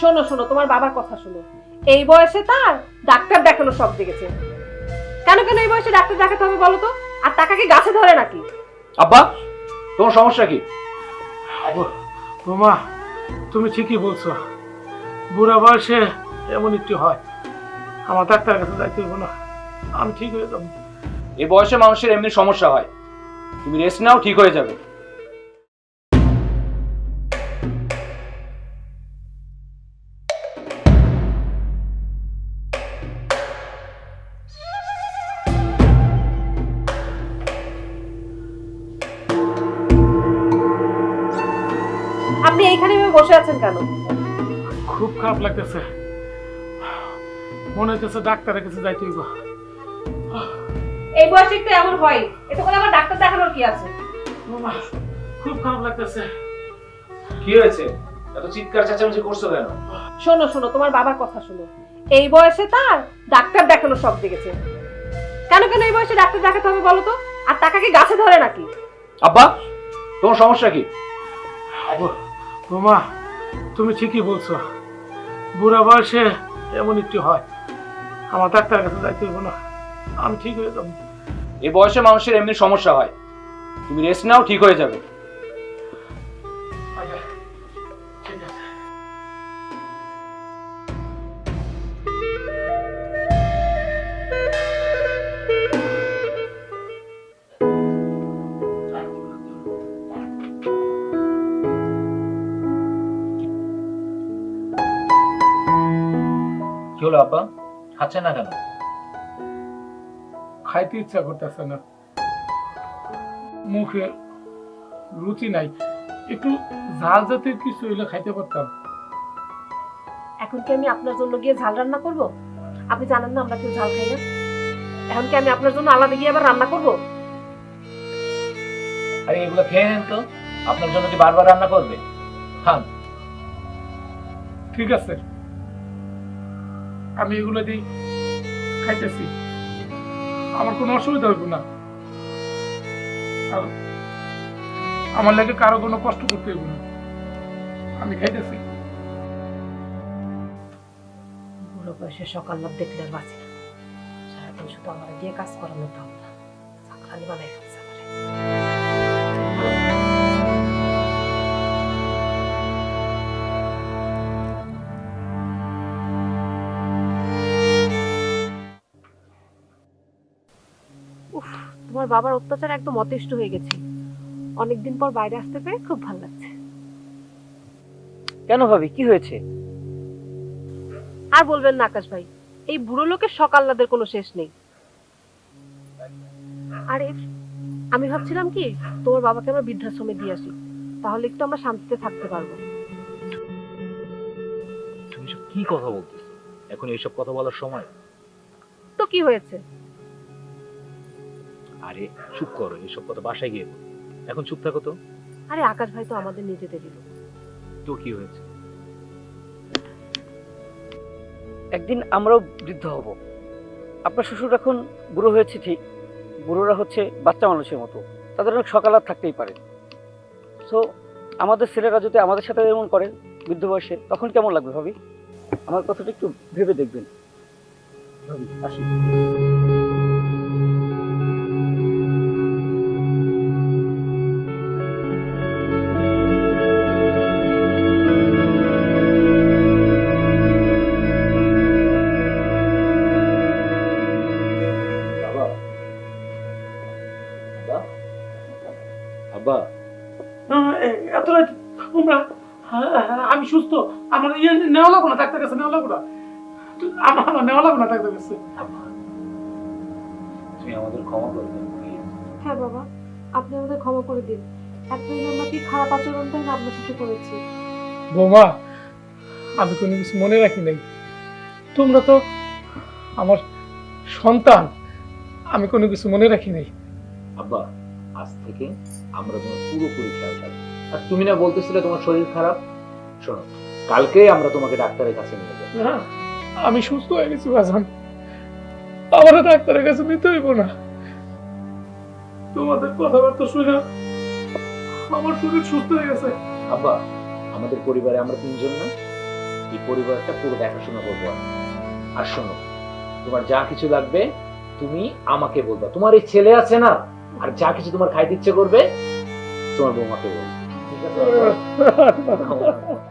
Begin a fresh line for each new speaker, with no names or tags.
শোনো শোনো তোমার বাবার কথা শোনো। এই বয়সে তার ডাক্তার দেখানো সব দেখেছে। কেন কেন এই বয়সে ডাক্তার দেখাতে হবে বলো তো? আর টাকা কি গাছে ধরে নাকি?
আব্বা তোমার সমস্যা কি?
বোমা তুমি ঠিকই বলছো। বুড়া বয়সে এমন একটু হয়। আমার ডাক্তারের কাছে যাইতে হইব না। আমি ঠিক হয়ে যাব।
এই বয়সে মানুষের এমনি সমস্যা হয়। তুমি রেস্ট নাও ঠিক হয়ে যাবে।
আপনি এইখানে বসে আছেন কেন?
খুব খারাপ লাগতেছে। মনে হইতেছে ডাক্তারের কাছে যাইতে হইব।
এই বয়সে একটু এমন হয় এটা করে আমার ডাক্তার দেখানোর কি আছে?
খুব খারাপ লাগতেছে।
কি হয়েছে? এত চিৎকার চেঁচামেচি করছ কেন?
শোনো শোনো তোমার বাবার কথা শোনো। এই বয়সে তার ডাক্তার দেখানো সব দেখেছে। কেন কেন এই বয়সে ডাক্তার দেখাতে হবে বলো তো? আর টাকা কি গাছে ধরে নাকি?
আব্বা তোমার সমস্যা কি?
বোমা তুমি ঠিকই বলছো। বুড়া বয়সে এমন একটু হয়। আমার ডাক্তারের কাছে যাইতে হইব না। আমি ঠিক হয়ে যাব।
এই বয়সে মানুষের এমনি সমস্যা হয়। তুমি রেস্ট নাও, ঠিক হয়ে যাবে। কি হলো আব্বা? খাচ্ছে না কেন?
খাইতে ইচ্ছা করতেছে না। মুখে রুচি নাই। একটু ঝাল জাতীয় কিছু হইলে খাইতে পারতাম।
এখন কি আমি আপনার জন্য গিয়ে ঝাল রান্না করব? আপনি জানেন না আমরা কেউ ঝাল খাই না। এখন কি আমি আপনার জন্য আলাদা গিয়ে আবার রান্না করব?
আরে এগুলো খেয়ে নেন তো। আপনার জন্য কি বারবার রান্না করবে? খান।
ঠিক আছে। আমি এগুলো দিই খাইতেছি। আমার কোনো অসুবিধা হইব না। আমার লাগে কারও কোনো কষ্ট করতে হইব না। আমি খাইতেছি।
বুড়ো বয়সে সকাল না দেখলে আর বাঁচি সারাদিন শুধু আমার দিয়ে কাজ করানো তাও না খালি বানাই খাচ্ছে আমারে। তোমার বাবার অত্যাচার একদম অতিষ্ঠ হয়ে গেছে। অনেকদিন পর বাইরে আসতে পেরে খুব ভালো লাগছে।
কেন ভাবি? কি হয়েছে?
আর বলবেন না আকাশ ভাই। এই বুড়ো লোকের সকাল্লাদের কোনো শেষ নেই। আরে আমি ভাবছিলাম কি তোমার বাবাকে আমরা বৃদ্ধাশ্রমে দিয়ে আসি। তাহলে একটু আমরা শান্তিতে থাকতে পারব।
তুমি সব কি কথা বলতেছো? এখন এইসব কথা বলার সময়?
তো কি হয়েছে?
আরে চুপ করো এইসব কথা বাসায় গিয়ে বলো। এখন চুপ থাকো তো।
আরে আকাশ ভাই তো আমাদের নিজেদেরই লোক।
তো কি হয়েছে?
একদিন আমরাও বৃদ্ধ হব। আপনার শ্বশুর এখন বুড়ো হয়েছে ঠিক। বুড়োরা হচ্ছে বাচ্চা মানুষের মতো। তাদের অনেক সকাল আর থাকতেই পারে। সো আমাদের ছেলেরা যদি আমাদের সাথে এমন করে বৃদ্ধ বয়সে তখন কেমন লাগবে ভাবি? আমার কথাটা একটু ভেবে দেখবেন। ভাবি আসি।
আব্বা।
এ- এত রাত তোমরা হ্যাঁ, হ্যাঁ, আমি সুস্থ। আমার ইয়ে নেওয়া লাগবো না ডাক্তার কাছে নেওয়া লাগবো না। আমার আমার নেওয়া লাগবো না ডাক্তার কাছে।
তুমি আমাদের ক্ষমা করবে please?
হ্যাঁ বাবা আপনি আমাদের ক্ষমা করে দিন। এতদিন আমরা কি খারাপ আচরণটাই না আপনার সাথে করেছি?
বৌমা আমি কোনো কিছু মনে রাখি নাই। তোমরা তো আমার সন্তান আমি কোনো কিছু মনে রাখি নাই।
আব্বা আজ থেকে আমরা তোমার পুরোপুরি খেয়াল রাখব আর তুমি না বলতেছিলে তোমার শরীর খারাপ? শোনো কালকেই আমরা তোমাকে ডাক্তারের কাছে নিয়ে যাব।
আমি সুস্থ হয়ে গেছি বাজান। আমার ডাক্তারের কাছে নিতে হইব না। তোমাদের কথাবার্তা শুনে আমার শরীর সুস্থ হয়ে গেছে।
আব্বা আমাদের পরিবারে আমরা তিনজন না? এই পরিবারটা পুরো দেখাশোনা করব আর শোনো তোমার যা কিছু লাগবে তুমি আমাকে বলবা। তোমার এই ছেলে আছে না? আর যা কিছু তোমার খাইতে ইচ্ছে করবে তোমার বৌমাকে বলবে। ঠিক আছে?